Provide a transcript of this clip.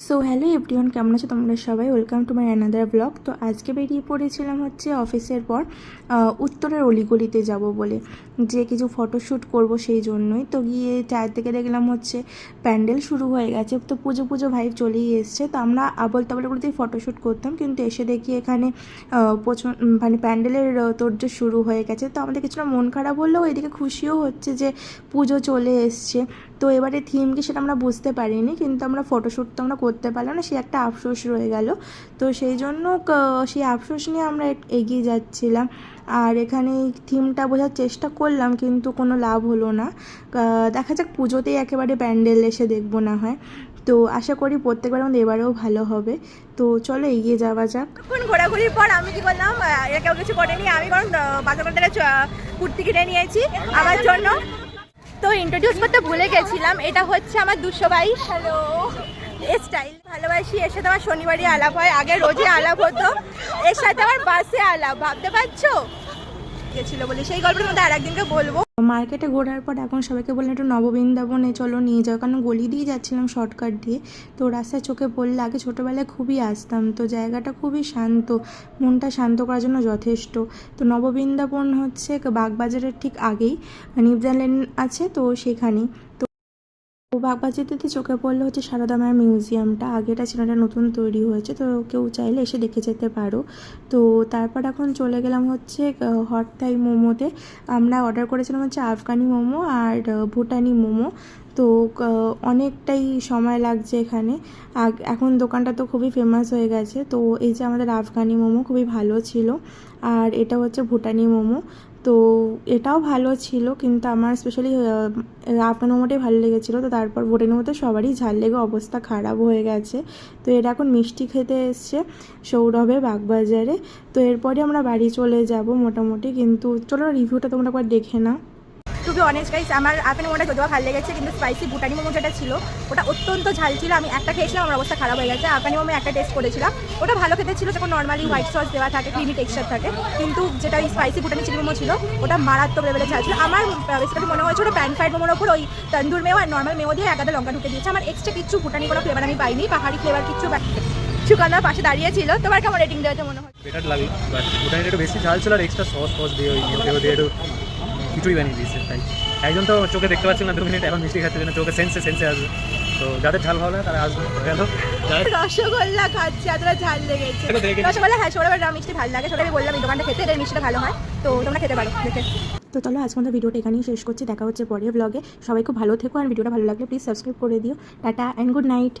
So hello everyone কেমন আছো তোমরা সবাই? Welcome to my another blog তো আজকে বেরিয়ে পড়েছিলাম হচ্ছে অফিসের পর উত্তরের অলিগলিতে যাব বলে। যে কিছু ফটোশ্যুট করব সেই জন্যই। তো গিয়ে চার থেকে দেখলাম হচ্ছে প্যান্ডেল শুরু হয়ে গেছে। তো পুজো পুজো ভাইব চলেই এসছে। তো আমরা আবল তাবলগুলোতেই ফটোশ্যুট করতাম, কিন্তু এসে দেখি এখানে মানে প্যান্ডেলের তোর্য শুরু হয়ে গেছে। তো আমাদের কিছুটা মন খারাপ হলেও এদিকে খুশিও হচ্ছে যে পুজো চলে এসছে। তো এবারে থিম কি সেটা আমরা বুঝতে পারিনি, কিন্তু আমরা ফটোশ্যুট তো আমরা করতে পারলাম না সে একটা আফসোস রয়ে গেল। তো সেই জন্য সেই আফসোস নিয়ে আমরা এগিয়ে যাচ্ছিলাম। আর এখানে থিমটা বোঝার চেষ্টা করলাম কিন্তু কোনো লাভ হলো না। দেখা যাক পুজোতেই একেবারে প্যান্ডেল এসে দেখব না হয়। তো আশা করি প্রত্যেকবার আমাদের এবারেও ভালো হবে। তো চলো এগিয়ে যাওয়া যাক। এখন ঘোরাঘুরির পর আমি কি করলাম কেউ কিছু করেনি আমি কারণ বাজার থেকে কুর্তি কিনে নিয়েছি আমার জন্য। তো ইন্ট্রোডিউস করতে ভুলে গেছিলাম এটা হচ্ছে আমার দুশো বাইশ। হ্যালো স্টাইল ভালোবাসি, এর সাথে আমার শনিবারই আলাপ হয়। আগে রোজই আলাপ হতো, এর সাথে আমার বাসে আলাপ, ভাবতে পারছ? গেছিল বলে। সেই গল্পের মধ্যে আর একদিনকে বলব। মার্কেটে ঘোরার পর এখন সবাইকে বললাম একটু নববৃন্দাবনে চলো, নিয়ে যাও। কারণ গলি দিয়ে যাচ্ছিলাম শর্টকাট দিয়ে। তো রাস্তায় চোখে পড়লে আগে ছোটোবেলায় খুবই আসতাম। তো জায়গাটা খুবই শান্ত, মনটা শান্ত করার জন্য যথেষ্ট। তো নববৃন্দাবন হচ্ছে বাগবাজারের ঠিক আগেই। নিউজিল্যান্ড আছে তো সেখানেই। তো বাগবাজারিতে চোখে পড়ল হচ্ছে সারদা মায়ের মিউজিয়ামটা। আগেটা ছিল এটা নতুন তৈরি হয়েছে, তো কেউ চাইলে এসে দেখে যেতে পারো। তো তারপর এখন চলে গেলাম হচ্ছে হট থাই মোমোতে। আমরা অর্ডার করেছিলাম হচ্ছে আফগানি মোমো আর ভুটানি মোমো। তো অনেকটাই সময় লাগছে এখানে। এখন দোকানটা তো খুবই ফেমাস হয়ে গেছে। তো এই যে আমাদের আফগানি মোমো খুবই ভালো ছিল। আর এটা হচ্ছে ভুটানি মোমো। তো এটাও ভালো ছিল, কিন্তু আমার স্পেশালি আফগান মোমোটাই ভালো লেগেছিলো। তো তারপর ভোটের মোমোতে সবারই ঝাল লেগে অবস্থা খারাপ হয়ে গেছে। তো এটা এখন মিষ্টি খেতে এসছে সৌরভে বাগবাজারে। তো এরপরে আমরা বাড়ি চলে যাব মোটামুটি, কিন্তু চলো রিভিউটা তোমরা একবার দেখে নাও। টু বি অনেস্ট গাইস আমার আপেল মোমোটা যদিও ভালো লেগেছে, কিন্তু স্পাইসি ভুটানি মোমো যেটা ছিল, ওটা অত্যন্ত ঝাল ছিল। আমি একটা খেয়েছিলাম, আমার অবস্থা খারাপ হয়ে গেছে। আফগানি মোমো একটা টেস্ট করেছিলাম। ওটা ভালো খেতে ছিল যখন নর্মালি হোয়াইট সস দেওয়া থাকে ক্রিমি টেক্সচার থাকে। কিন্তু যেটা ওই স্পাইসি ভুটানি চিলি মোমো ছিল, ওটা মারাত্মক লেভেলে ঝাল ছিল। আমার বেসিক্যালি মনে হয়েছে ওটা প্যান ফ্রাইড মোমোর ওপর ওই তন্দুর মেও আর নর্মাল মেও দিয়ে একাদা লঙ্কা ঢুকে দিয়েছে। আমার এক্সট্রা কিচ্ছু ভুটানি কোনো ফ্লেভার আমি পাইনি, পাহাড়ি ফ্লেভার কিচ্ছু সুকান্দার পাশে দাঁড়িয়ে ছিল। তোমার কেমন রেটিং দেওয়াতে মনে হয়? বেটার ওটা একটু বেশি ঝাল ছিল আর এক্সট্রা সস ফস দিয়ে ওই দিয়ে কিছুই বানিয়ে দিয়েছে তাই। একজন তো চোখে দেখতে পাচ্ছিল না দু মিনিট এখন মিষ্টি খাচ্ছে জন্য চোখে সেন্সে সেন্সে আসবে। তো যাদের ঝাল ভালো লাগে তারা আসবে গেল। রসগোল্লা খাচ্ছে এতটা ঝাল লেগেছে। রসগোল্লা হ্যাঁ সৌরভের মিষ্টি ভালো লাগে। সৌরভ বললাম এই দোকানটা খেতে এদের মিষ্টিটা ভালো হয়। তো তোমরা খেতে পারো দেখে। তো চলো আজকে আমাদের ভিডিওটা এখানেই শেষ করছি। দেখা হচ্ছে পরের ব্লগে সবাই খুব ভালো থেকো আর ভিডিওটা ভালো লাগলে প্লিজ সাবস্ক্রাইব করে দিও। Tata and good night